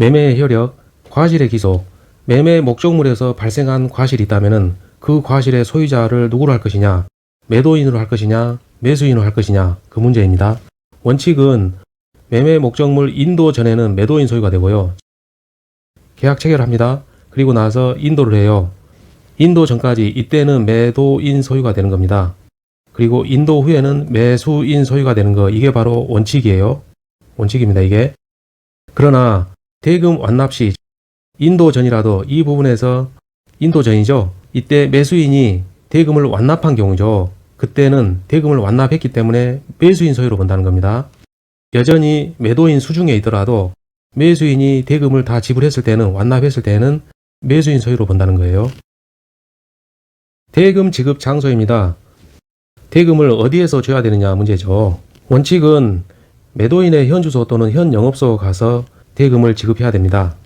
매매의 효력, 과실의 기소, 매매 목적물에서 발생한 과실이 있다면 그 과실의 소유자를 누구로 할 것이냐, 매도인으로 할 것이냐, 매수인으로 할 것이냐 그 문제입니다. 원칙은 매매 목적물 인도 전에는 매도인 소유가 되고요. 계약 체결합니다. 그리고 나서 인도를 해요. 인도 전까지 이때는 매도인 소유가 되는 겁니다. 그리고 인도 후에는 매수인 소유가 되는 거 이게 바로 원칙이에요. 원칙입니다. 이게. 그러나 대금 완납 시 인도 전이라도 이 부분에서 인도 전이죠. 이때 매수인이 대금을 완납한 경우죠. 그때는 대금을 완납했기 때문에 매수인 소유로 본다는 겁니다. 여전히 매도인 수중에 있더라도 매수인이 대금을 다 지불했을 때는 완납했을 때는 매수인 소유로 본다는 거예요. 대금 지급 장소입니다. 대금을 어디에서 줘야 되느냐 문제죠. 원칙은 매도인의 현 주소 또는 현 영업소 가서 대금을 지급해야 됩니다.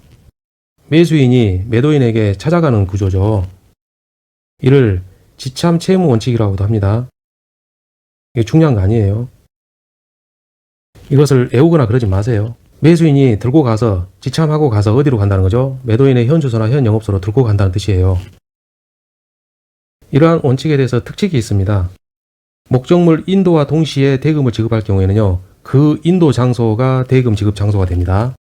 매수인이 매도인에게 찾아가는 구조죠. 이를 지참 채무 원칙이라고도 합니다. 이게 중요한 거 아니에요. 이것을 애우거나 그러지 마세요. 매수인이 들고 가서 지참하고 가서 어디로 간다는 거죠? 매도인의 현 주소나 현 영업소로 들고 간다는 뜻이에요. 이러한 원칙에 대해서 특징이 있습니다. 목적물 인도와 동시에 대금을 지급할 경우에는요, 그 인도 장소가 대금 지급 장소가 됩니다.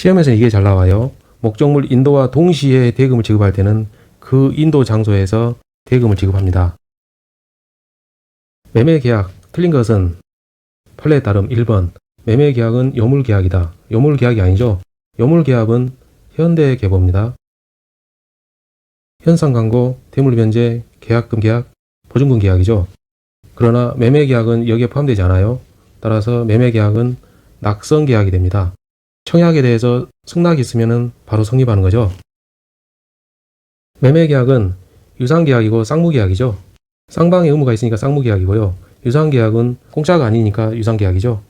시험에서 이게 잘 나와요. 목적물 인도와 동시에 대금을 지급할 때는 그 인도 장소에서 대금을 지급합니다. 매매 계약 틀린 것은 판례에 따름 1번 매매 계약은 요물 계약이다. 요물 계약이 아니죠. 요물 계약은 현대 계보입니다. 현상 광고, 대물 변제, 계약금 계약, 보증금 계약이죠. 그러나 매매 계약은 여기에 포함되지 않아요. 따라서 매매 계약은 낙성 계약이 됩니다. 청약에 대해서 승낙이 있으면 바로 성립하는 거죠. 매매 계약은 유상 계약이고 쌍무 계약이죠. 쌍방의 의무가 있으니까 쌍무 계약이고요. 유상 계약은 공짜가 아니니까 유상 계약이죠.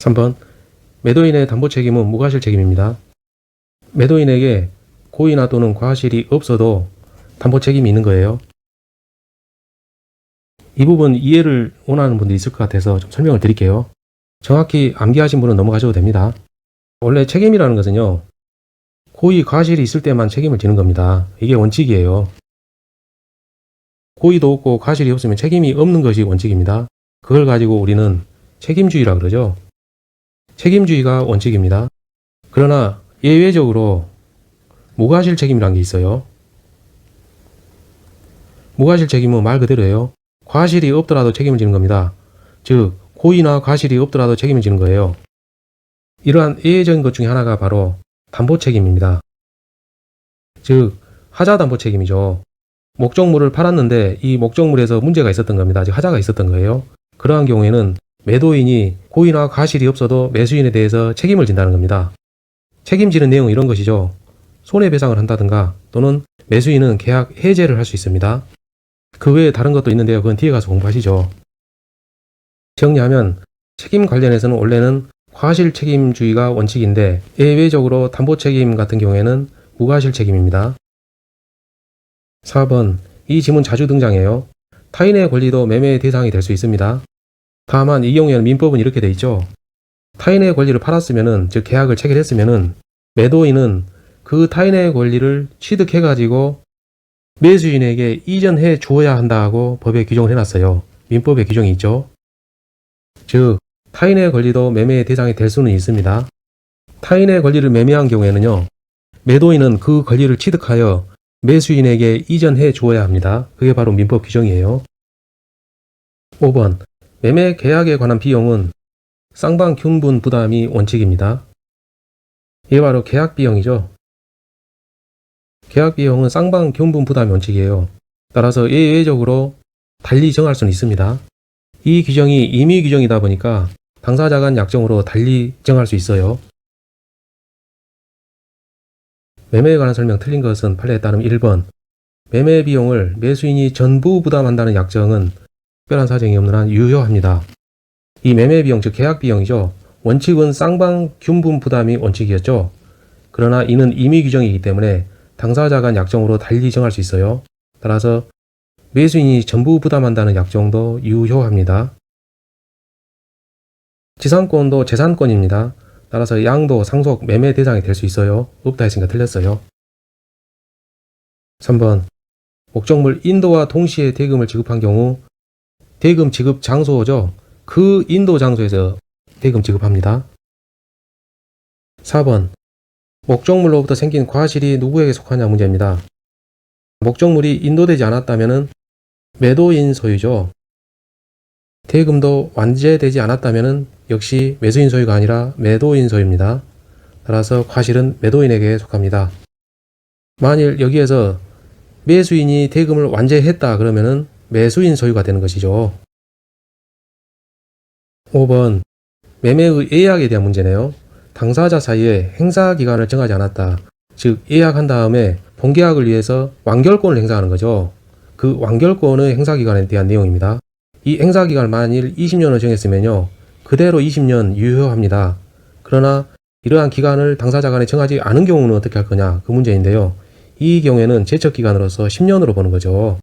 3번 매도인의 담보 책임은 무과실 책임입니다. 매도인에게 고의나 또는 과실이 없어도 담보 책임이 있는 거예요. 이 부분 이해를 원하는 분들이 있을 것 같아서 좀 설명을 드릴게요. 정확히 암기하신 분은 넘어가셔도 됩니다. 원래 책임이라는 것은요, 고의 과실이 있을 때만 책임을 지는 겁니다. 이게 원칙이에요. 고의도 없고 과실이 없으면 책임이 없는 것이 원칙입니다. 그걸 가지고 우리는 책임주의라 그러죠. 책임주의가 원칙입니다. 그러나 예외적으로 무과실 책임이라는 게 있어요. 무과실 책임은 말 그대로예요. 과실이 없더라도 책임을 지는 겁니다. 즉, 고의나 과실이 없더라도 책임을 지는 거예요. 이러한 예외적인 것 중에 하나가 바로 담보 책임입니다. 즉, 하자 담보 책임이죠. 목적물을 팔았는데 이 목적물에서 문제가 있었던 겁니다. 즉, 하자가 있었던 거예요. 그러한 경우에는 매도인이 고의나 과실이 없어도 매수인에 대해서 책임을 진다는 겁니다. 책임지는 내용은 이런 것이죠. 손해배상을 한다든가 또는 매수인은 계약 해제를 할 수 있습니다. 그 외에 다른 것도 있는데요. 그건 뒤에 가서 공부하시죠. 정리하면 책임 관련해서는 원래는 과실 책임주의가 원칙인데 예외적으로 담보 책임 같은 경우에는 무과실 책임입니다. 4번 이 지문 자주 등장해요. 타인의 권리도 매매의 대상이 될 수 있습니다. 다만 이 경우에는 민법은 이렇게 돼 있죠. 타인의 권리를 팔았으면은 즉 계약을 체결했으면은 매도인은 그 타인의 권리를 취득해 가지고 매수인에게 이전해 주어야 한다고 법에 규정을 해놨어요. 민법에 규정이 있죠. 즉 타인의 권리도 매매의 대상이 될 수는 있습니다. 타인의 권리를 매매한 경우에는요. 매도인은 그 권리를 취득하여 매수인에게 이전해 주어야 합니다. 그게 바로 민법 규정이에요. 5번 매매 계약에 관한 비용은 쌍방 균분 부담이 원칙입니다. 이게 바로 계약 비용이죠. 계약 비용은 쌍방 균분 부담이 원칙이에요. 따라서 예외적으로 달리 정할 수는 있습니다. 이 규정이 임의 규정이다 보니까 당사자 간 약정으로 달리 정할 수 있어요. 매매에 관한 설명 틀린 것은 판례에 따름 1번 매매 비용을 매수인이 전부 부담한다는 약정은 특별한 사정이 없는 한 유효합니다. 이 매매 비용 즉 계약 비용이죠. 원칙은 쌍방 균분 부담이 원칙이었죠. 그러나 이는 임의 규정이기 때문에 당사자 간 약정으로 달리 정할 수 있어요. 따라서 매수인이 전부 부담한다는 약정도 유효합니다. 지상권도 재산권입니다. 따라서 양도 상속 매매 대상이 될 수 있어요. 없다 했으니까 틀렸어요. 3번 목적물 인도와 동시에 대금을 지급한 경우 대금 지급 장소죠. 그 인도 장소에서 대금 지급합니다. 4번 목적물로부터 생긴 과실이 누구에게 속하냐 문제입니다. 목적물이 인도되지 않았다면 매도인 소유죠. 대금도 완제되지 않았다면 역시 매수인 소유가 아니라 매도인 소유입니다. 따라서 과실은 매도인에게 속합니다. 만일 여기에서 매수인이 대금을 완제했다 그러면은 매수인 소유가 되는 것이죠. 5번 매매의 예약에 대한 문제네요. 당사자 사이에 행사 기간을 정하지 않았다. 즉 예약한 다음에 본계약을 위해서 완결권을 행사하는 거죠. 그 완결권의 행사 기간에 대한 내용입니다. 이 행사 기간을 만일 20년을 정했으면요. 그대로 20년 유효합니다. 그러나 이러한 기간을 당사자 간에 정하지 않은 경우는 어떻게 할 거냐 그 문제인데요. 이 경우에는 제척 기간으로서 10년으로 보는 거죠.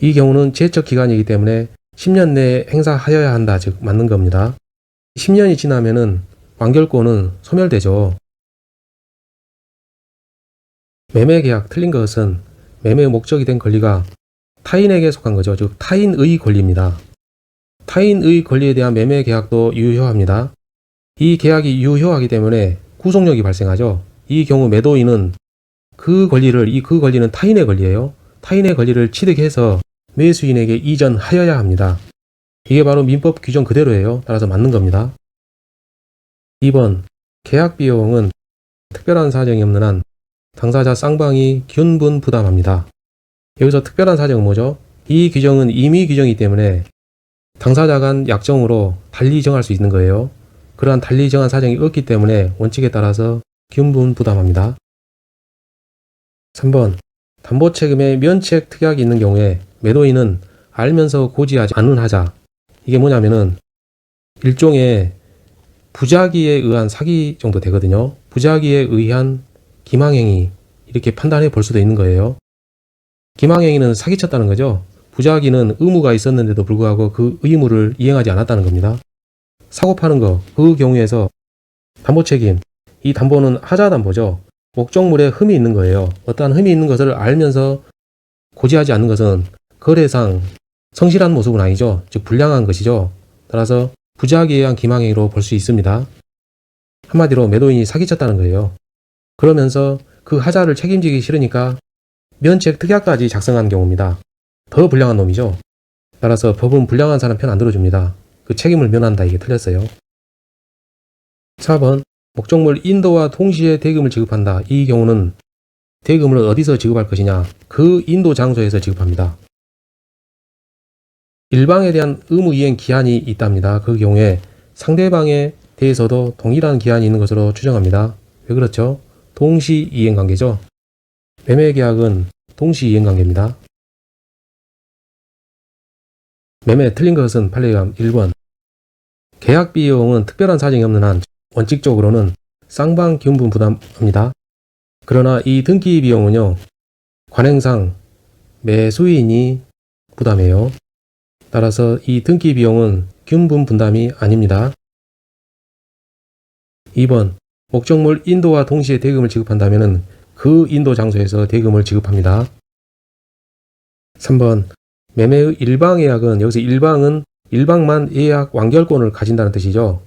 이 경우는 제척 기간이기 때문에 10년 내에 행사하여야 한다 즉 맞는 겁니다. 10년이 지나면은 완결권은 소멸되죠. 매매 계약 틀린 것은 매매의 목적이 된 권리가 타인에게 속한 거죠. 즉 타인의 권리입니다. 타인의 권리에 대한 매매 계약도 유효합니다. 이 계약이 유효하기 때문에 구속력이 발생하죠. 이 경우 매도인은 그 권리를 이 그 권리는 타인의 권리예요. 타인의 권리를 취득해서 매수인에게 이전하여야 합니다. 이게 바로 민법 규정 그대로예요. 따라서 맞는 겁니다. 2번 계약 비용은 특별한 사정이 없는 한 당사자 쌍방이 균분 부담합니다. 여기서 특별한 사정은 뭐죠? 이 규정은 임의 규정이기 때문에 당사자 간 약정으로 달리 정할 수 있는 거예요. 그러한 달리 정한 사정이 없기 때문에 원칙에 따라서 균분 부담합니다. 3번 담보 책임에 면책 특약이 있는 경우에 매도인은 알면서 고지하지 않은 하자 이게 뭐냐면은 일종의 부작위에 의한 사기 정도 되거든요. 부작위에 의한 기망행위 이렇게 판단해 볼 수도 있는 거예요. 기망행위는 사기쳤다는 거죠. 부작위는 의무가 있었는데도 불구하고 그 의무를 이행하지 않았다는 겁니다. 사고 파는 거, 그 경우에서 담보 책임, 이 담보는 하자 담보죠. 목적물에 흠이 있는 거예요. 어떠한 흠이 있는 것을 알면서 고지하지 않는 것은 거래상 성실한 모습은 아니죠. 즉 불량한 것이죠. 따라서 부작위에 의한 기망행위로 볼 수 있습니다. 한마디로 매도인이 사기쳤다는 거예요. 그러면서 그 하자를 책임지기 싫으니까 면책 특약까지 작성한 경우입니다. 더 불량한 놈이죠. 따라서 법은 불량한 사람 편 안 들어줍니다. 그 책임을 면한다 이게 틀렸어요. 4번 목적물 인도와 동시에 대금을 지급한다. 이 경우는 대금을 어디서 지급할 것이냐? 그 인도 장소에서 지급합니다. 일방에 대한 의무 이행 기한이 있답니다. 그 경우에 상대방에 대해서도 동일한 기한이 있는 것으로 추정합니다. 왜 그렇죠? 동시 이행 관계죠. 매매 계약은 동시 이행 관계입니다. 매매 틀린 것은 판례감 1번. 계약 비용은 특별한 사정이 없는 한 원칙적으로는 쌍방 기운분 부담합니다. 그러나 이 등기 비용은요, 관행상 매수인이 부담해요. 따라서 이 등기 비용은 균분 분담이 아닙니다. 2번 목적물 인도와 동시에 대금을 지급한다면 그 인도 장소에서 대금을 지급합니다. 3번 매매의 일방 예약은 여기서 일방은 일방만 예약 완결권을 가진다는 뜻이죠.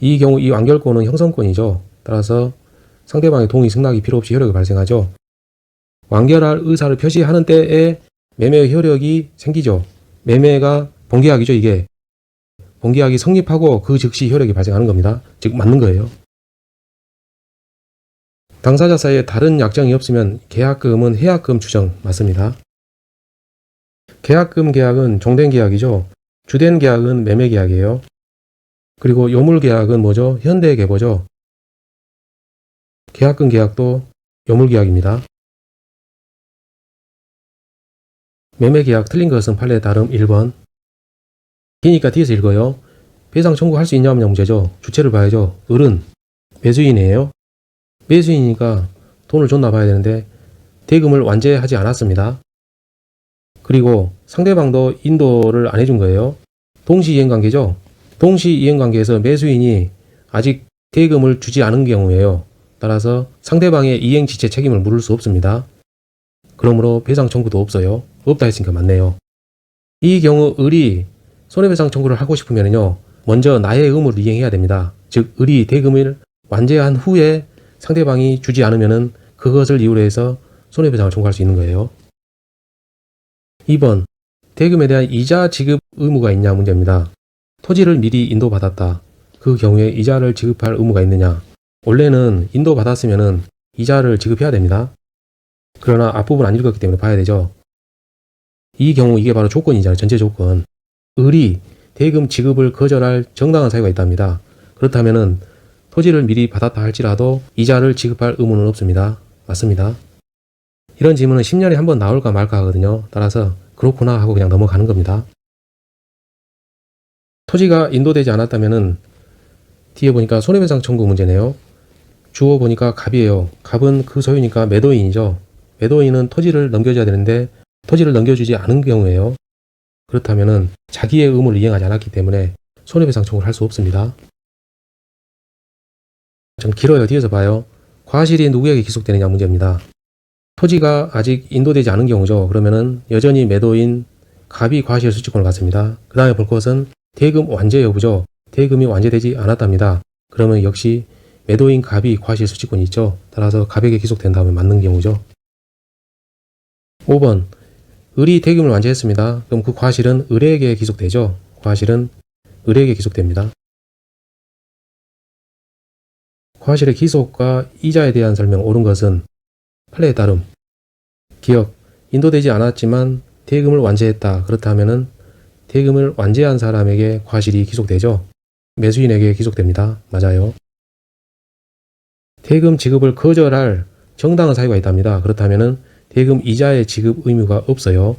이 경우 이 완결권은 형성권이죠. 따라서 상대방의 동의 승낙이 필요 없이 효력이 발생하죠. 완결할 의사를 표시하는 때에 매매의 효력이 생기죠. 매매가 본계약이죠, 이게. 본계약이 성립하고 그 즉시 효력이 발생하는 겁니다. 즉, 맞는 거예요. 당사자 사이에 다른 약정이 없으면 계약금은 해약금 추정 맞습니다. 계약금 계약은 종된 계약이죠. 주된 계약은 매매 계약이에요. 그리고 요물 계약은 뭐죠? 현대 계보죠. 계약금 계약도 요물 계약입니다. 매매 계약 틀린 것은 판례 다름 1번. 기니까 뒤에서 읽어요. 배상 청구할 수 있냐 없냐 문제죠. 주체를 봐야죠. 을은 매수인이에요. 매수인이니까 돈을 줬나 봐야 되는데 대금을 완제하지 않았습니다. 그리고 상대방도 인도를 안 해준 거예요. 동시 이행 관계죠. 동시 이행 관계에서 매수인이 아직 대금을 주지 않은 경우에요. 따라서 상대방의 이행 지체 책임을 물을 수 없습니다. 그러므로 배상 청구도 없어요. 없다 했으니까 맞네요. 이 경우 을이 손해배상 청구를 하고 싶으면요. 먼저 나의 의무를 이행해야 됩니다. 즉 을이 대금을 완제한 후에 상대방이 주지 않으면은 그것을 이유로 해서 손해배상을 청구할 수 있는 거예요. 2번 대금에 대한 이자 지급 의무가 있냐 문제입니다. 토지를 미리 인도받았다. 그 경우에 이자를 지급할 의무가 있느냐? 원래는 인도받았으면은 이자를 지급해야 됩니다. 그러나 앞부분 안 읽었기 때문에 봐야 되죠. 이 경우 이게 바로 조건이잖아요. 전체 조건. 을이 대금 지급을 거절할 정당한 사유가 있답니다. 그렇다면은 토지를 미리 받았다 할지라도 이자를 지급할 의무는 없습니다. 맞습니다. 이런 질문은 10년에 한 번 나올까 말까 하거든요. 따라서 그렇구나 하고 그냥 넘어가는 겁니다. 토지가 인도되지 않았다면은 뒤에 보니까 손해배상 청구 문제네요. 주어 보니까 갑이에요. 갑은 그 소유니까 매도인이죠. 매도인은 토지를 넘겨줘야 되는데 토지를 넘겨주지 않은 경우에요. 그렇다면은 자기의 의무를 이행하지 않았기 때문에 손해배상 청구를 할 수 없습니다. 좀 길어요. 뒤에서 봐요. 과실이 누구에게 기속되느냐 문제입니다. 토지가 아직 인도되지 않은 경우죠. 그러면은 여전히 매도인 갑이 과실 수취권을 갖습니다. 그 다음에 볼 것은 대금 완제 여부죠. 대금이 완제되지 않았답니다. 그러면 역시 매도인 갑이 과실 수취권이 있죠. 따라서 갑에게 기속된다면 맞는 경우죠. 5번 을이 대금을 완제했습니다. 그럼 그 과실은 을에게 기속되죠. 과실은 을에게 기속됩니다. 과실의 기속과 이자에 대한 설명 옳은 것은 판례에 따름 기억 인도되지 않았지만 대금을 완제했다. 그렇다면은 대금을 완제한 사람에게 과실이 기속되죠. 매수인에게 기속됩니다. 맞아요. 대금 지급을 거절할 정당한 사유가 있답니다. 그렇다면은 대금 이자의 지급 의무가 없어요.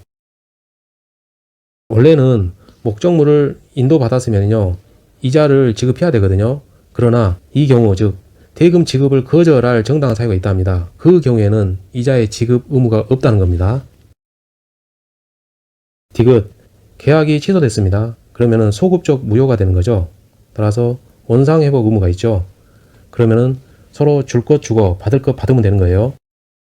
원래는 목적물을 인도받았으면요. 이자를 지급해야 되거든요. 그러나 이 경우 즉 대금 지급을 거절할 정당한 사유가 있답니다. 그 경우에는 이자의 지급 의무가 없다는 겁니다. 디귿 계약이 취소됐습니다. 그러면은 소급적 무효가 되는 거죠. 따라서 원상 회복 의무가 있죠. 그러면은 서로 줄 것 주고 받을 것 받으면 되는 거예요.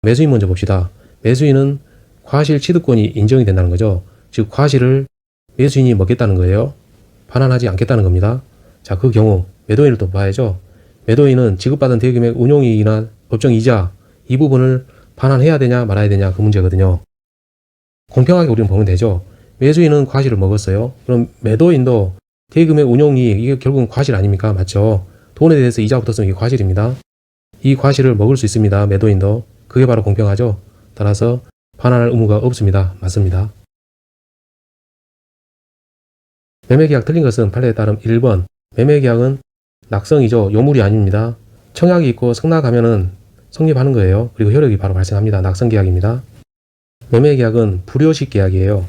매수인 먼저 봅시다. 매수인은 과실 취득권이 인정이 된다는 거죠. 즉 과실을 매수인이 먹겠다는 거예요. 반환하지 않겠다는 겁니다. 자, 그 경우 매도인을 또 봐야죠. 매도인은 지급받은 대금액 운용이익이나 법정 이자 이 부분을 반환해야 되냐 말아야 되냐 그 문제거든요. 공평하게 우리는 보면 되죠. 매수인은 과실을 먹었어요. 그럼 매도인도 대금의 운용이익 이게 결국은 과실 아닙니까? 맞죠? 돈에 대해서 이자 붙었으면 이게 과실입니다. 이 과실을 먹을 수 있습니다. 매도인도. 그게 바로 공평하죠. 따라서 반환할 의무가 없습니다. 맞습니다. 매매계약 틀린 것은 판례에 따름 1번 매매계약은 낙성이죠. 요물이 아닙니다. 청약이 있고 승낙하면은 성립하는 거예요. 그리고 효력이 바로 발생합니다. 낙성 계약입니다. 매매 계약은 불효식 계약이에요.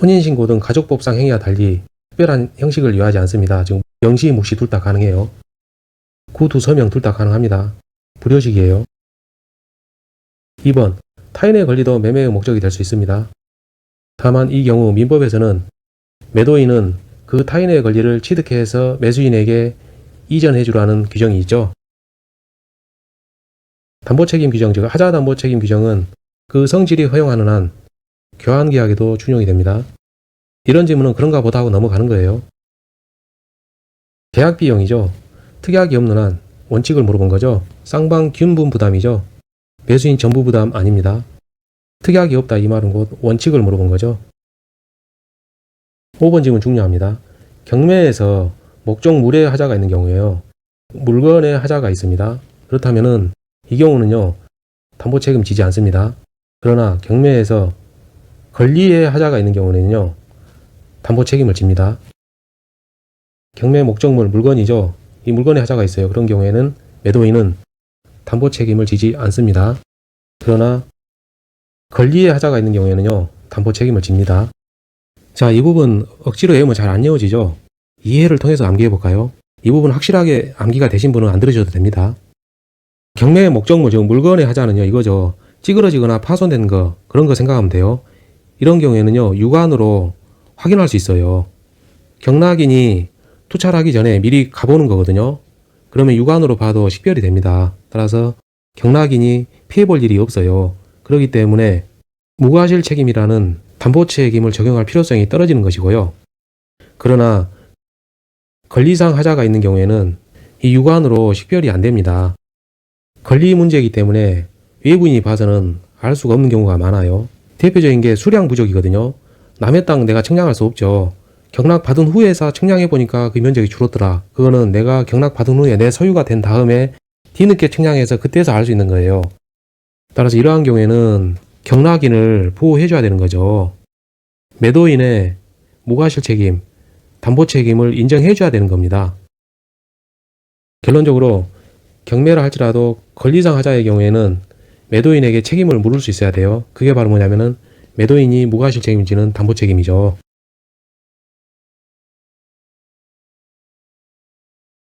혼인신고 등 가족법상 행위와 달리 특별한 형식을 요하지 않습니다. 지금 명시, 묵시 둘 다 가능해요. 구두 서명 둘 다 가능합니다. 불효식이에요. 2번 타인의 권리도 매매의 목적이 될 수 있습니다. 다만 이 경우 민법에서는 매도인은 그 타인의 권리를 취득해서 매수인에게 이전해 주라는 규정이 있죠. 담보책임 규정, 즉 하자 담보책임 규정은 그 성질이 허용하는 한 교환 계약에도 준용이 됩니다. 이런 질문은 그런가 보다 하고 넘어가는 거예요. 계약 비용이죠. 특약이 없는 한 원칙을 물어본 거죠. 쌍방 균분 부담이죠. 매수인 전부 부담 아닙니다. 특약이 없다 이 말은 곧 원칙을 물어본 거죠. 5번 질문 중요합니다. 경매에서 목적 물의 하자가 있는 경우에요. 물건의 하자가 있습니다. 그렇다면은 이 경우는요. 담보 책임 지지 않습니다. 그러나 경매에서 권리의 하자가 있는 경우는요. 담보 책임을 집니다. 경매 목적물 물건이죠. 이 물건의 하자가 있어요. 그런 경우에는 매도인은 담보 책임을 지지 않습니다. 그러나 권리의 하자가 있는 경우에는요. 담보 책임을 집니다. 자, 이 부분 억지로 외우면 잘 안 외워지죠? 이해를 통해서 암기해 볼까요? 이 부분 확실하게 암기가 되신 분은 안 들으셔도 됩니다. 경매의 목적물, 즉 물건의 하자는요, 이거죠. 찌그러지거나 파손된 거, 그런 거 생각하면 돼요. 이런 경우에는요, 육안으로 확인할 수 있어요. 경락인이 투찰 하기 전에 미리 가보는 거거든요. 그러면 육안으로 봐도 식별이 됩니다. 따라서 경락인이 피해 볼 일이 없어요. 그렇기 때문에 무과실 책임이라는 담보 책임을 적용할 필요성이 떨어지는 것이고요. 그러나 권리상 하자가 있는 경우에는 이 육안으로 식별이 안 됩니다. 권리 문제이기 때문에 외부인이 봐서는 알 수가 없는 경우가 많아요. 대표적인 게 수량 부족이거든요. 남의 땅 내가 측량할 수 없죠. 경락 받은 후에서 측량해 보니까 그 면적이 줄었더라. 그거는 내가 경락 받은 후에 내 소유가 된 다음에 뒤늦게 측량해서 그때서 알 수 있는 거예요. 따라서 이러한 경우에는 경락인을 보호해 줘야 되는 거죠. 매도인의 무과실 책임, 담보 책임을 인정해 줘야 되는 겁니다. 결론적으로 경매를 할지라도 권리상 하자의 경우에는 매도인에게 책임을 물을 수 있어야 돼요. 그게 바로 뭐냐면은 매도인이 무과실 책임을 지는 담보 책임이죠.